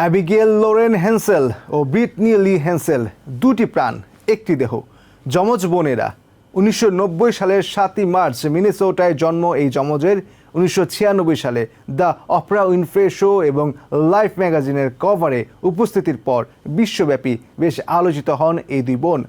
Abigail Loraine Hensel ও Brittany Lee Hensel, দুটি প্রাণ, একটি দেহ। যমজ বোনেরা, উনিশশো নব্বই সালের সাতই মার্চ, মিনেসোটায় জন্ম এই যমজের, উনিশশো ছিয়ানব্বই সালে দ্য অপরা উইনফ্রে শো এবং লাইফ ম্যাগাজিনের কভারে উপস্থিতির পর বিশ্বব্যাপী বেশ আলোচিত হন এই দুই বোন।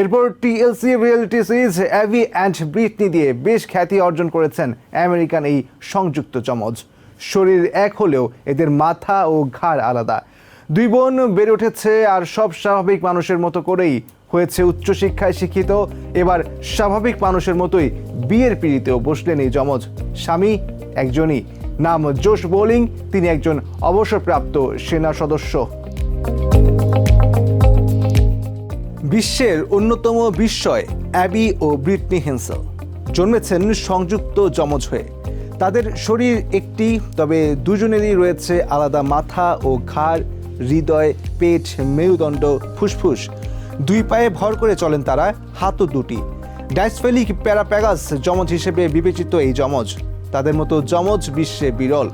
এরপর TLC reality series, Abby and Brittany দিয়ে বেশ খ্যাতি অর্জন করেছেন আমেরিকান এই সংযুক্ত যমজ। শরীর এক হলেও এদের মাথা ও ঘাড় আলাদা। দুই বোন বেড়ে উঠেছে আর সব স্বাভাবিক মানুষের মতো করেই হয়েছে উচ্চশিক্ষায় শিক্ষিত। এবার স্বাভাবিক মানুষের মতোই বিয়ের পিড়িতেও বসলেন এই যমজ স্বামী একজনই। নাম জোশ বোলিং, তিনি একজন অবসরপ্রাপ্ত সেনা সদস্য। বিশ্বের অন্যতম বিস্ময়, অ্যাবি ও ব্রিটনি হেন্সেল। জন্মেছেন সংযুক্ত যমজ হয়ে। তাদের শরীর একটি, তবে দুজনেরই রয়েছে আলাদা মাথা ও ঘাড়, হৃদয়, পেট, মেরুদণ্ড, ফুসফুস। দুই পায়ে ভর করে চলেন তারা, হাতও দুটি। ডাইসফেলিক প্যারাপ্যাগাস যমজ হিসেবে বিবেচিত এই যমজ। তাদের মতো যমজ বিশ্বে বিরল।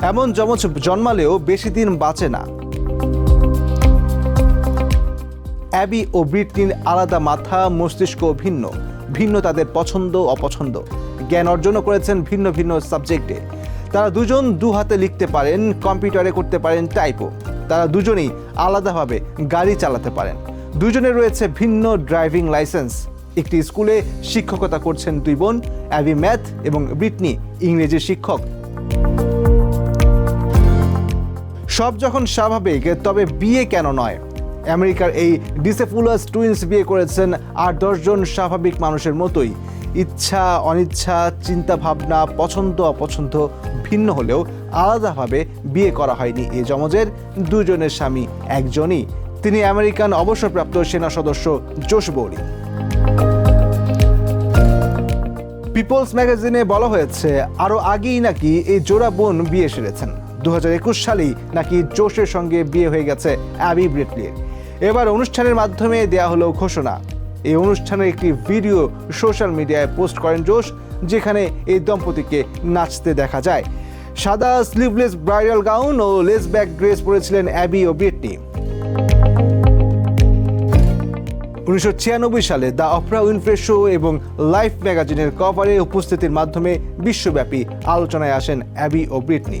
এমন যমজ জন্মালেও বেশি দিন বাঁচে না। অ্যাবি ও ব্রিটনির আলাদা মাথা, মস্তিষ্ক ভিন্ন। ভিন্ন তাদের পছন্দ, অপছন্দ। জ্ঞান অর্জনও করেছেন ভিন্ন ভিন্ন সাবজেক্টে। তারা দুজন দু হাতে লিখতে পারেন, কম্পিউটারে করতে পারেন, টাইপও। তারা দুজনেই আলাদাভাবে গাড়ি চালাতে পারেন। দুজনের রয়েছে ভিন্ন ড্রাইভিং লাইসেন্স। একটি স্কুলে শিক্ষকতা করছেন দুই বোন, অ্যাভি ম্যাথ এবং ব্রিটনি, ইংরেজি শিক্ষক। সব যখন স্বাভাবিক, তবে বিয়ে কেন নয়? আমেরিকার এই ডিসেফুলাস টুইন্স বিয়ে করেছেন আর দশজন স্বাভাবিক মানুষের মতোই। ইচ্ছা, অনিচ্ছা চিন্তা ভাবনা পছন্দ, অপছন্দ ভিন্ন হলেও আলাদাভাবে বিয়ে করা হয়নি এই যমজের দুজনের স্বামী একজনই। তিনি আমেরিকান অবসরপ্রাপ্ত সেনা সদস্য জোশ বৌরি। পিপলস ম্যাগাজিনে বলা হয়েছে, আরও আগেই নাকি এই জোড়া বোন বিয়ে সেরেছেন। দু হাজার একুশ সালেই নাকি জোশের সঙ্গে বিয়ে হয়ে গেছে অ্যাবি ব্রিটলির। এবার অনুষ্ঠানের মাধ্যমে দেয়া হলো ঘোষণা। এই অনুষ্ঠানের একটি ভিডিও সোশ্যাল মিডিয়ায় পোস্ট করেন জোশ, যেখানে এই দম্পতিকে নাচতে দেখা যায়। সাদা স্লিভলেস ব্রাইডাল গাউন ও লেস ব্যাক ড্রেস পরেছিলেন অ্যাবি ও ব্রিটনি। উনিশশো ছিয়ানব্বই সালে দ্য অপরা উইনফ্রে শো এবং লাইফ ম্যাগাজিনের কভারে উপস্থিতির মাধ্যমে বিশ্বব্যাপী আলোচনায় আসেন অ্যাবি ও ব্রিটনি।